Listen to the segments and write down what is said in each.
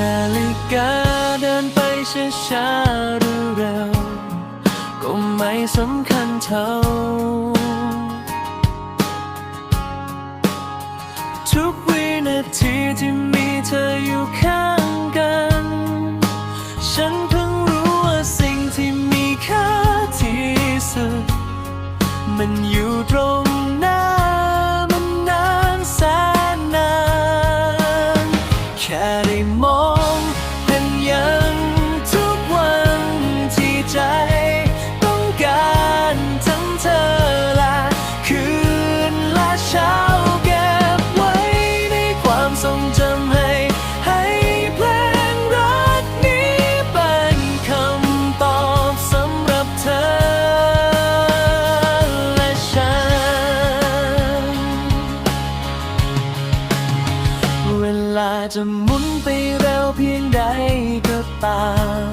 นาฬิกาเดินไปช้าๆหรือเร็ว ก็ไม่สำคัญเท่า ทุกวินาทีที่มีเธออยู่ข้าง จะหมุนไปเร็วเพียงใดก็ตาม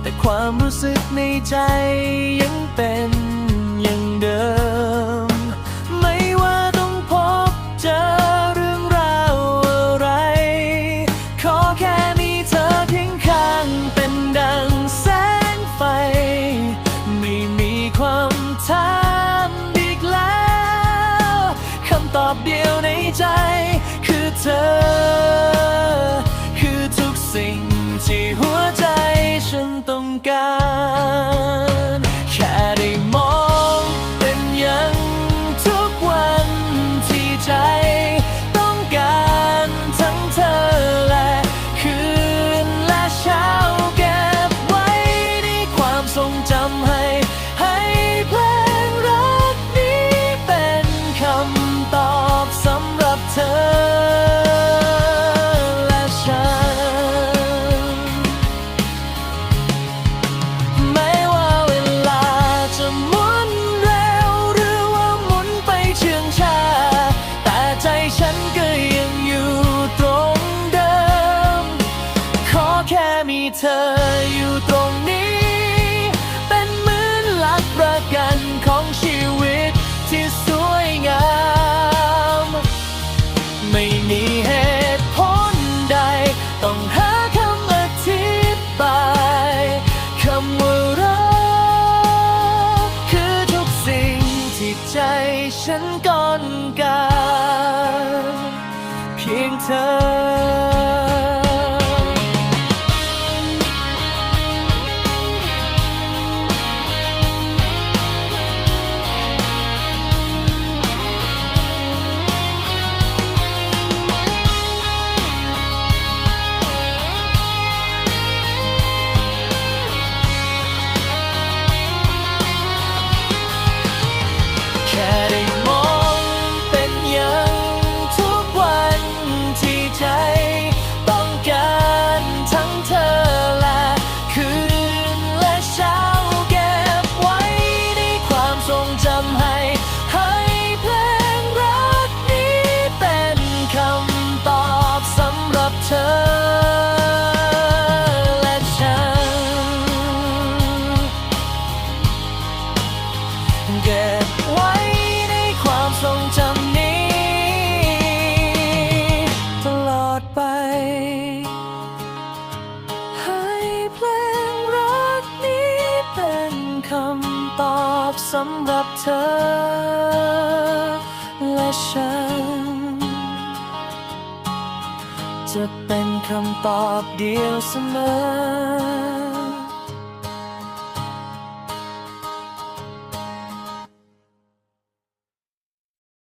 แต่ความรู้สึกในใจยังเป็นอย่างเดิม ไม่ว่าต้องพบเจอเรื่องราวอะไร ขอแค่มีเธอเพียงข้างเป็นดังแสงไฟ ไม่มีความถามอีกแล้ว คำตอบเดียวในใจ คือเธอ แค่มีเธออยู่ตรงนี้ เป็นเหมือนหลักประกันของชีวิตที่สวยงาม ไม่มีเหตุผลใด ต้องหาคำอธิบายคำว่ารักคือทุกสิ่งที่ใจฉันก้อนการ เพียงเธอ บสำหรับเธอ และฉัน จะเป็นคำตอบเดียวเสมอ